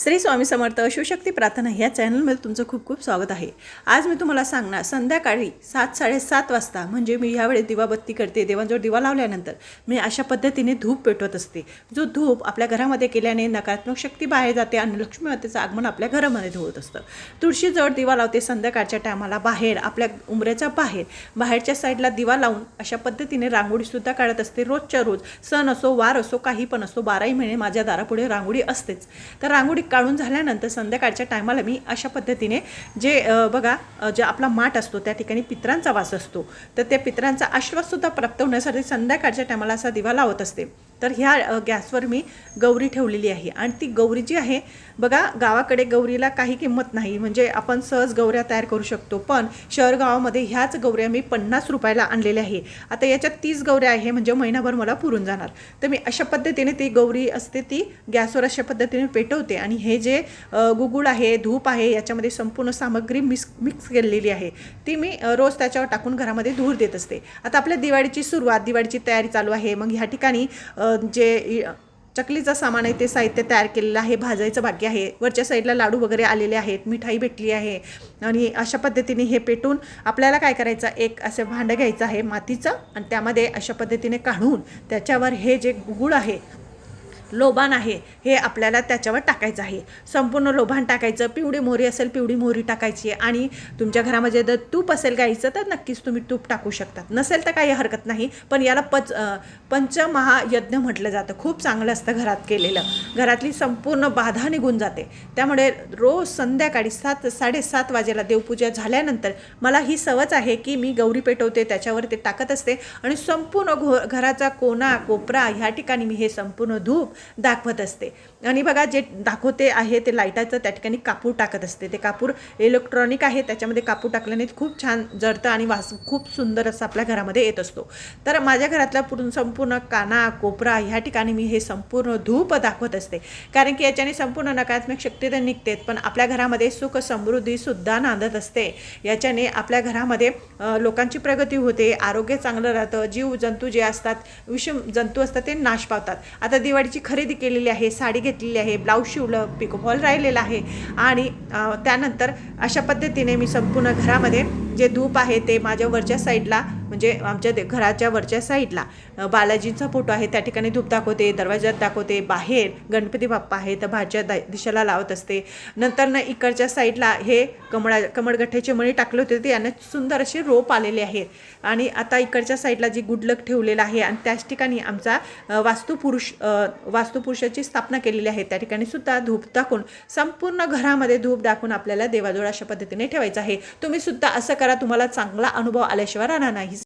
श्री स्वामी समर्थ शिवशक्ती प्रार्थना ह्या चॅनलमध्ये तुमचं खूप खूप स्वागत आहे. आज मी तुम्हाला सांगणार संध्याकाळी सात साडेसात वाजता म्हणजे मी ह्यावेळी दिवाबत्ती करते देवांजवळ दिवा लावल्यानंतर मी अशा पद्धतीने धूप पेटवत असते. जो धूप आपल्या घरामध्ये केल्याने नकारात्मक शक्ती बाहेर जाते आणि लक्ष्मी मातेचं आगमन आपल्या घरामध्ये होत असतं. तुळशीजवळ दिवा लावते संध्याकाळच्या टायमाला बाहेर आपल्या उमऱ्याच्या बाहेर बाहेरच्या साईडला दिवा लावून अशा पद्धतीने रांगोळीसुद्धा काढत असते. रोजच्या रोज सण असो वार असो काही पण असो बाराही महिने माझ्या दारापुढे रांगोळी असतेच. तर रांगोळी काढून झाल्यानंतर संध्याकाळच्या टायमाला मी अशा पद्धतीने जे बघा जे आपला माठ असतो त्या ठिकाणी पित्रांचा वास असतो. तर त्या पित्रांचा आश्वाससुद्धा प्राप्त होण्यासाठी संध्याकाळच्या टायमाला असा दिवा लावत असते. तर ह्या गॅसवर मी गौरी ठेवलेली आहे. आणि ती गौरी जी आहे बघा गावाकडे गौरीला काही किंमत नाही. म्हणजे आपण सहज गौऱ्या तयार करू शकतो. पण शहर गावामध्ये ह्याच गौऱ्या मी पन्नास रुपयाला आणलेल्या आहे. आता याच्यात तीस गौऱ्या आहे म्हणजे महिनाभर मला पुरून जाणार. तर मी अशा पद्धतीने ती गौरी असते ती गॅसवर अशा पद्धतीने पेटवते. आणि हे जे गुगुळ आहे धूप आहे याच्यामध्ये संपूर्ण सामग्री मिक्स मिक्स केलेली आहे. ती मी रोज त्याच्यावर टाकून घरामध्ये धूर देत असते. आता आपल्या दिवाळीची सुरुवात दिवाळीची तयारी चालू आहे. मग ह्या ठिकाणी जे चकलीचं सामान आहे ते साहित्य तयार केलेलं आहे भाजायचं भाग्य आहे. वरच्या साईडला लाडू वगैरे आलेले आहेत मिठाई भेटली आहे. आणि अशा पद्धतीने हे पेटून आपल्याला काय करायचं एक असं भांडं घ्यायचं आहे मातीचं आणि त्यामध्ये अशा पद्धतीने काढून त्याच्यावर हे जे गुळ आहे लोबान आहे हे आपल्याला त्याच्यावर टाकायचं आहे. संपूर्ण लोभान टाकायचं पिवळी मोहरी असेल पिवळी मोहरी टाकायची आणि तुमच्या घरामध्ये जर तूप असेल गाईचं तर नक्कीच तुम्ही तूप टाकू शकतात. नसेल तर काही हरकत नाही पण याला पच पंचमहायज्ञ म्हटलं जातं. खूप चांगलं असतं घरात केलेलं. घरातली संपूर्ण बाधा निघून जाते. त्यामुळे रोज संध्याकाळी सात साडेसात वाजेला देवपूजा झाल्यानंतर मला ही सवच आहे की मी गौरी पेटवते त्याच्यावर ते टाकत असते आणि संपूर्ण घो घराचा कोना कोपरा ह्या ठिकाणी मी हे संपूर्ण धूप दाखवत असते. आणि बघा जे दाखवते आहे ते लाईटाचं त्या ठिकाणी कापूर टाकत असते. ते कापूर इलेक्ट्रॉनिक आहे त्याच्यामध्ये कापूर टाकल्याने खूप छान जळतं आणि वास खूप सुंदर असं आपल्या घरामध्ये येत असतो. तर माझ्या घरातला पूर्ण संपूर्ण काना कोपरा ह्या ठिकाणी मी हे संपूर्ण धूप दाखवत असते. कारण की याच्याने संपूर्ण नकारात्मक शक्ती तर निघतेत पण आपल्या घरामध्ये सुख समृद्धीसुद्धा नांदत असते. याच्याने आपल्या घरामध्ये लोकांची प्रगती होते आरोग्य चांगलं राहतं जीव जंतू जे असतात विषम जंतू असतात ते नाश पावतात. आता दिवाळीची खरेदी केलेली आहे साडी घेतलेली आहे ब्लाऊज शिवलं पिकोफॉल राहिलेला आहे. आणि त्यानंतर अशा पद्धतीने मी संपूर्ण घरामध्ये जे धूप आहे ते माझ्या वरच्या साईडला म्हणजे आमच्या दे- घराच्या वरच्या साईडला. बालाजींचा फोटो आहे त्या ठिकाणी धूप दाखवते दरवाजात दाखवते बाहेर गणपती बाप्पा आहे तर भाच्या दा दिशेला लावत असते. नंतर ना इकडच्या साईडला हे कमळा कमळगठ्ठ्याचे मणी टाकले होते ते यांना सुंदर असे रोप आलेले आहेत. आणि आता इकडच्या साईडला जी गुडलक ठेवलेलं आहे आणि त्याच ठिकाणी आमचा वास्तुपुरुष वास्तुपुरुषाची स्थापना केलेली आहे. त्या ठिकाणी सुद्धा धूप दाखवून संपूर्ण घरामध्ये धूप दाखवून आपल्याला देवाजवळ अशा पद्धतीने ठेवायचं आहे. तुम्ही सुद्धा असं करा. तुम्हाला चांगला अनुभव आल्याशिवाय राहणार नाही.